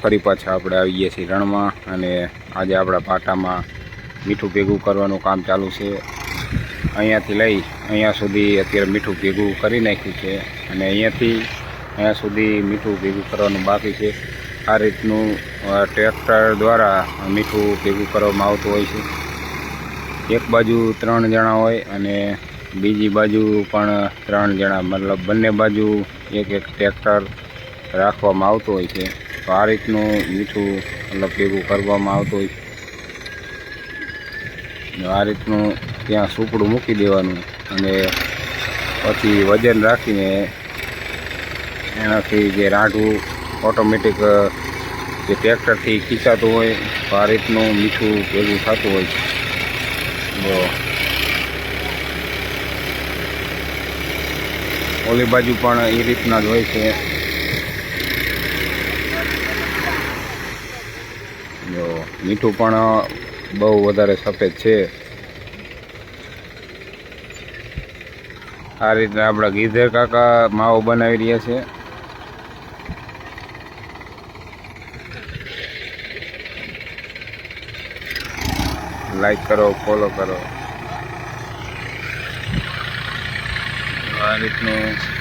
ફરી પાછા આપણે આવી ગયા છીએ રણમાં અને આજે આપણા પાટામાં મીઠું ભેગું કરવાનું કામ ચાલુ છે. અહીંયાથી લઈ અહીંયા સુધી અત્યારે મીઠું ભેગું કરી નાખ્યું છે અને અહીંયાથી અહીંયા સુધી મીઠું ભેગું કરવાનું બાકી છે. આ રીતનું ટ્રેક્ટર દ્વારા મીઠું ભેગું કરવામાં આવતું હોય છે. એક બાજુ ત્રણ જણા હોય અને બીજી બાજુ પણ ત્રણ જણા, મતલબ બંને બાજુ એક એક ટ્રેક્ટર રાખવામાં આવતું હોય છે. તો આ રીતનું મીઠું, મતલબ ભેગું કરવામાં આવતું હોય. આ રીતનું ત્યાં સૂપડું મૂકી દેવાનું અને પછી વજન રાખીને એનાથી જે રાંઢવું ઓટોમેટિક જે ટ્રેક્ટરથી ખીચાતું હોય તો આ રીતનું મીઠું ભેગું થતું હોય. તો ઓલી બાજુ પણ એ રીતના જ હોય છે. જો, મીઠું પણ બહુ વધારે સફેદ છે. આ રીતના આપણા ગીધર કાકા માવો બનાવી રહ્યા છે. લાઈક કરો ફોલો કરો. આ રીતનું